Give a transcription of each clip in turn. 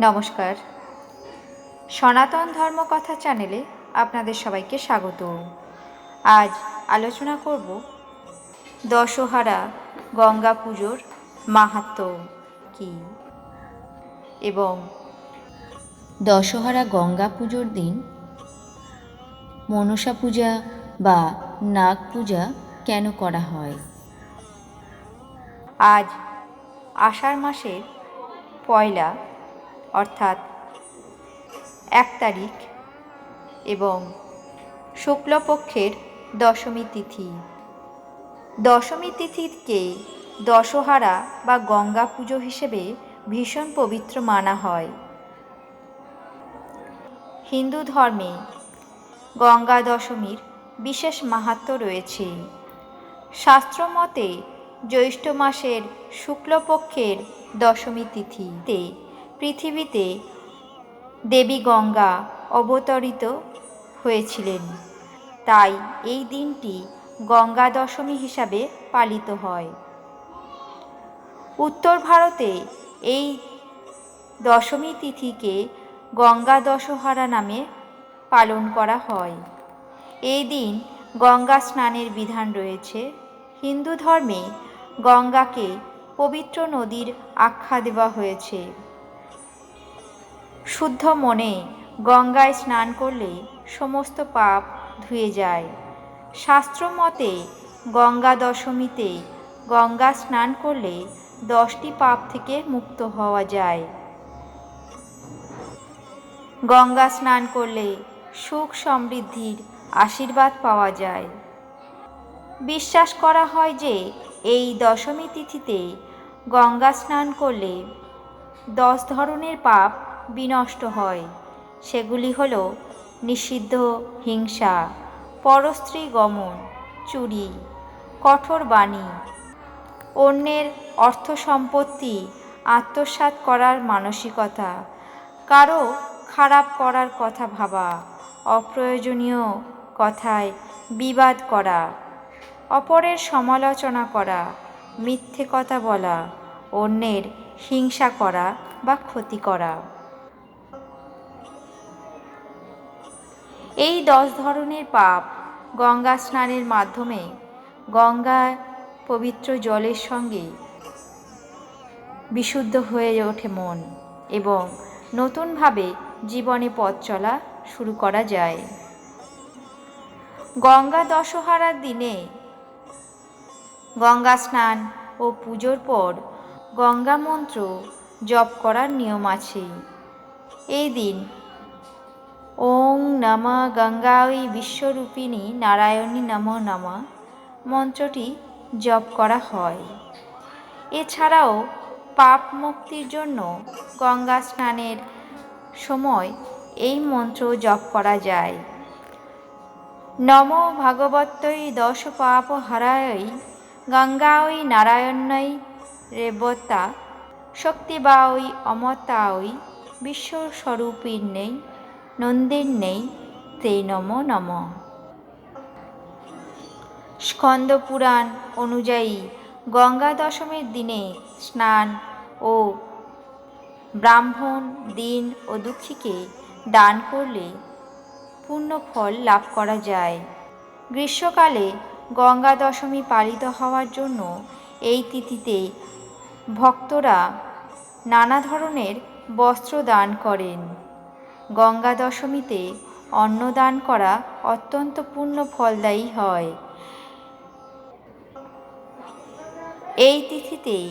নমস্কার। সনাতন ধর্মকথা চ্যানেলে আপনাদের সবাইকে স্বাগত। আজ আলোচনা করব দশহারা গঙ্গা পুজোর মাহাত্ম কী? এবং দশহারা গঙ্গা পুজোর দিন মনসা পূজা বা নাগ পূজা কেন করা হয়? আজ আষাঢ় মাসের পয়লা অর্থাৎ এক তারিখ এবং শুক্লপক্ষের দশমী তিথি। দশমী তিথিকে দশহারা বা গঙ্গা পুজো হিসেবে ভীষণ পবিত্র মানা হয়। হিন্দু ধর্মে গঙ্গা দশমীর বিশেষ মাহাত্ম রয়েছে। শাস্ত্রমতে জ্যৈষ্ঠ মাসের শুক্লপক্ষের দশমী তিথিতে পৃথিবীতে দেবী গঙ্গা অবতরিত হয়েছিলেন। তাই এই দিনটি গঙ্গা দশমী হিসাবে পালিত হয়। উত্তর ভারতে এই দশমী তিথিকে গঙ্গা দশহারা নামে পালন করা হয়। এই দিন গঙ্গা স্নানের বিধান রয়েছে। হিন্দু ধর্মে গঙ্গাকে পবিত্র নদীর আখ্যা দেওয়া হয়েছে। শুদ্ধ মনে গঙ্গায় স্নান করলে সমস্ত পাপ ধুয়ে যায়। শাস্ত্র মতে গঙ্গা দশমীতে গঙ্গা স্নান করলে দশটি পাপ থেকে মুক্ত হওয়া যায়। গঙ্গা স্নান করলে সুখ সমৃদ্ধির আশীর্বাদ পাওয়া যায়। বিশ্বাস করা হয় যে এই দশমী তিথিতে গঙ্গা স্নান করলে দশ ধরনের পাপ বিনষ্ট হয়। সেগুলি হল নিষিদ্ধ, হিংসা, পরস্ত্রী গমন, চুরি, কঠোর বাণী, অন্যের অর্থ সম্পত্তি আত্মসাৎ করার মানসিকতা, কারও খারাপ করার কথা ভাবা, অপ্রয়োজনীয় কথায় বিবাদ করা, অপরের সমালোচনা করা, মিথ্যে কথা বলা, অন্যের হিংসা করা বা ক্ষতি করা। এই দশ ধরনের পাপ গঙ্গা স্নানের মাধ্যমে গঙ্গা পবিত্র জলের সঙ্গে বিশুদ্ধ হয়ে ওঠে মন এবং নতুনভাবে জীবনে পথ চলা শুরু করা যায়। গঙ্গা দশহারার দিনে গঙ্গা স্নান ও পুজোর পর গঙ্গা মন্ত্র জপ করার নিয়ম আছে। এই দিন ওং নমা গঙ্গাই বিশ্বরূপিণী নারায়ণী নম নমা। মন্ত্রটি জপ করা হয়। এছাড়াও পাপ মুক্তির জন্য গঙ্গা স্নানের সময় এই মন্ত্র জপ করা যায়। নম ভাগবতই দশ পাপ হারায়ই গঙ্গাওই নারায়ণই রেবতা শক্তিবাওই অমতাওই বিশ্বস্বরূপীর নেই নন্দীর নেই তে নম নম। স্কন্দ পুরাণ অনুযায়ী গঙ্গা দশমীর দিনে স্নান ও ব্রাহ্মণ, দিন ও দুঃখীকে দান করলে পূর্ণ ফল লাভ করা যায়। গ্রীষ্মকালে গঙ্গা দশমী পালিত হওয়ার জন্য এই তিথিতে ভক্তরা নানা ধরনের বস্ত্র দান করেন। গঙ্গা দশমীতে অন্নদান করা অত্যন্ত পূর্ণ ফলদায়ী হয়। এই তিথিতে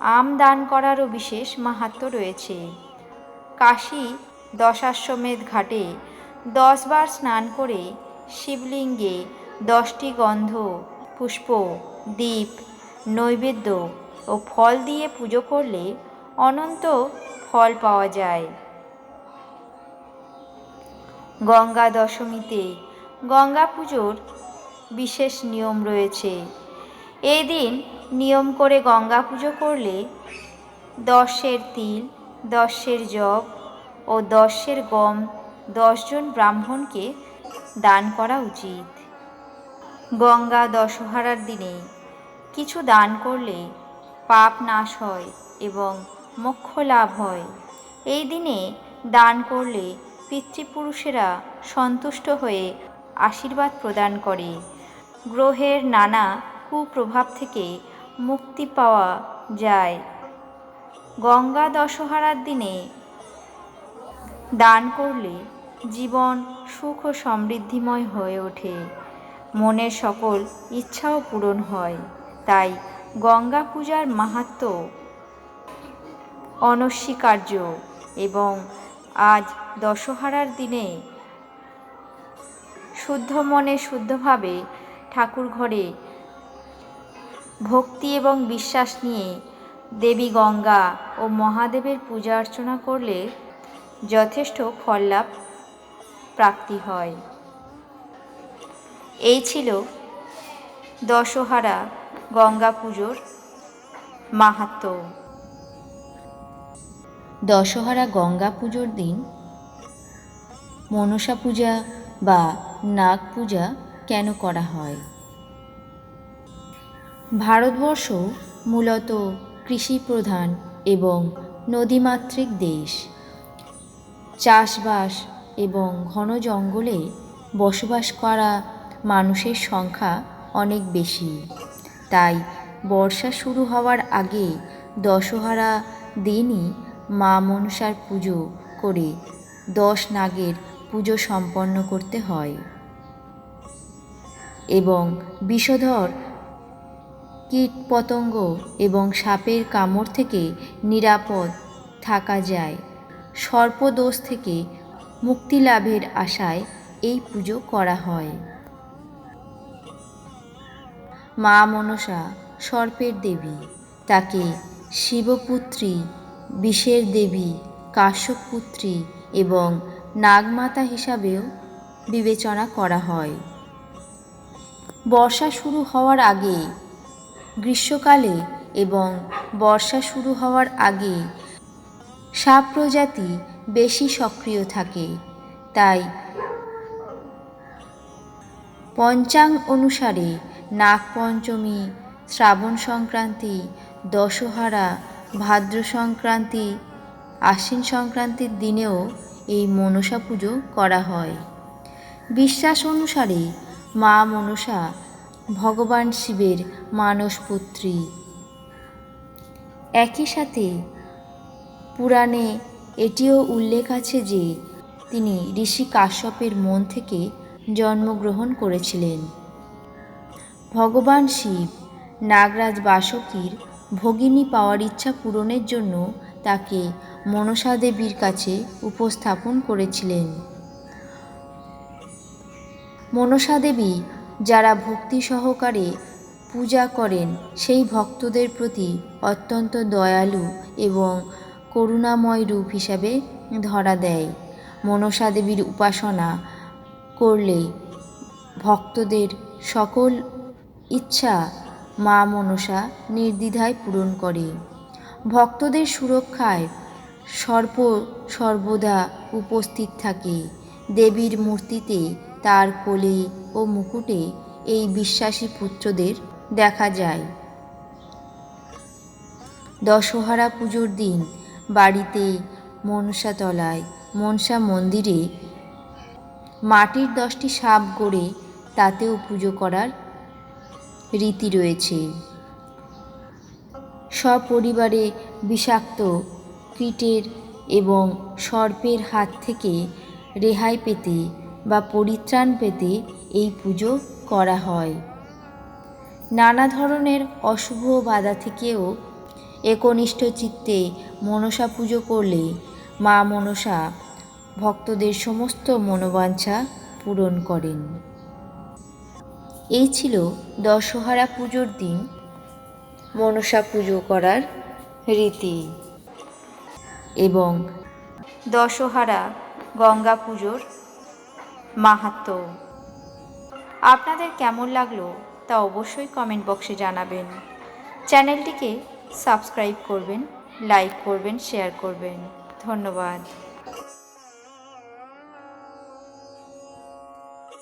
আম দান করারও বিশেষ মাহাত্ম রয়েছে। কাশী দশাশ্বমেধ ঘাটে দশবার স্নান করে শিবলিঙ্গে দশটি গন্ধ, পুষ্প দ্বীপ নৈবেদ্য ও ফল দিয়ে পুজো করলে অনন্ত ফল পাওয়া যায়। গঙ্গা দশমীতে। গঙ্গা পুজোর বিশেষ নিয়ম রয়েছে। এই দিন নিয়ম করে গঙ্গা পুজো করলে দশের তিল, দশের জব ও দশের গম দশজন ব্রাহ্মণকে দান করা উচিত। গঙ্গা দশহারার দিনে কিছু দান করলে পাপ নাশ হয় এবং মোক্ষ লাভ হয়। এই দিনে দান করলে পিতৃপুরুষেরা সন্তুষ্ট হয়ে আশীর্বাদ প্রদান করে। গ্রহের নানা কুপ্রভাব থেকে মুক্তি পাওয়া যায়। গঙ্গা দশহারার দিনে দান করলে জীবন সুখ ও সমৃদ্ধিময় হয়ে ওঠে। মনের সকল ইচ্ছাও পূরণ হয়। তাই গঙ্গা পূজার মাহাত্ম অনস্বীকার্য এবং আজ দশহারার দিনে শুদ্ধ মনে শুদ্ধভাবে ঠাকুর ঘরে ভক্তি এবং বিশ্বাস নিয়ে দেবী গঙ্গা ও মহাদেবের পূজা অর্চনা করলে যথেষ্ট ফল লাভ প্রাপ্তি হয়। এই ছিল দশহারা গঙ্গা পুজোর মাহাত্ম। দশহারা গঙ্গা পুজোর দিন। মনসা পূজা বা নাগ পূজা কেন করা হয়? ভারতবর্ষ মূলত কৃষি প্রধান এবং নদীমাতৃক দেশ। চাষবাস এবং ঘন জঙ্গলে বসবাস করা মানুষের সংখ্যা অনেক বেশি। তাই বর্ষা শুরু হওয়ার আগে দশহরা দিনই মা মনসার পুজো করে দশ নাগের পুজো সম্পন্ন করতে হয়। এবং বিষধর কীট পতঙ্গ এবং সাপের কামড় থেকে নিরাপদ থাকা যায়। সর্পদোষ থেকে মুক্তি লাভের আশায় এই পুজো করা হয়। মা মনসা সর্পের দেবী, তাকে শিবপুত্রী বিষের দেবী কাশ্যপুত্রী এবং নাগমাতা হিসাবেও বিবেচনা করা হয়। বর্ষা শুরু হওয়ার আগে, গ্রীষ্মকালে এবং বর্ষা শুরু হওয়ার আগে সাপ প্রজাতি বেশি সক্রিয় থাকে। তাই পঞ্চাং অনুসারে নাগপঞ্চমী, শ্রাবণ সংক্রান্তি, দশহারা ভাদ্র সংক্রান্তি আশ্বিন সংক্রান্তির দিনেও এই মনসা পুজো করা হয়। বিশ্বাস অনুসারে মা মনসা ভগবান শিবের মানসপুত্রী একই সাথে পুরাণে এটিও উল্লেখ আছে যে তিনি ঋষি কাশ্যপের মন থেকে জন্মগ্রহণ করেছিলেন। ভগবান শিব, নাগরাজ বাসকীর ভগিনী পাওয়ার ইচ্ছা পূরণের জন্য তাকে মনসা দেবীর কাছে উপস্থাপন করেছিলেন। মনসা দেবী যারা ভক্তি সহকারে পূজা করেন, সেই ভক্তদের প্রতি অত্যন্ত দয়ালু এবং করুণাময় রূপ হিসাবে ধরা দেয়। মনসা দেবীর উপাসনা করলে ভক্তদের সকল ইচ্ছা মা মনসা নির্দ্বিধায় পূরণ করে। ভক্তদের সুরক্ষায় সর্প সর্বদা উপস্থিত থাকে। দেবীর মূর্তিতে তার কোলে ও মুকুটে এই বিশ্বাসী পুত্রদের দেখা যায়। দশহরা পুজোর দিন বাড়িতে মনসাতলায় মনসা মন্দিরে মাটির দশটি সাপ গড়ে তাতেও পুজো করার রীতি রয়েছে। সপরিবারে বিষাক্ত কীটের এবং সর্পের হাত থেকে রেহাই পেতে বা পরিত্রাণ পেতে এই পুজো করা হয়। নানা ধরনের অশুভ বাধা থেকেও একনিষ্ঠ চিত্তে মনসা পুজো করলে মা মনসা ভক্তদের সমস্ত মনোবাঞ্ছা পূরণ করেন। এই ছিল দশহারা পুজোর দিন। মনসা পুজো করার রীতি। এবং দশহারা গঙ্গা পুজোর মাহাত্ম। আপনাদের কেমন লাগল তা অবশ্যই কমেন্ট বক্সে জানাবেন। চ্যানেলটিকে সাবস্ক্রাইব করবেন লাইক করবেন শেয়ার করবেন। ধন্যবাদ।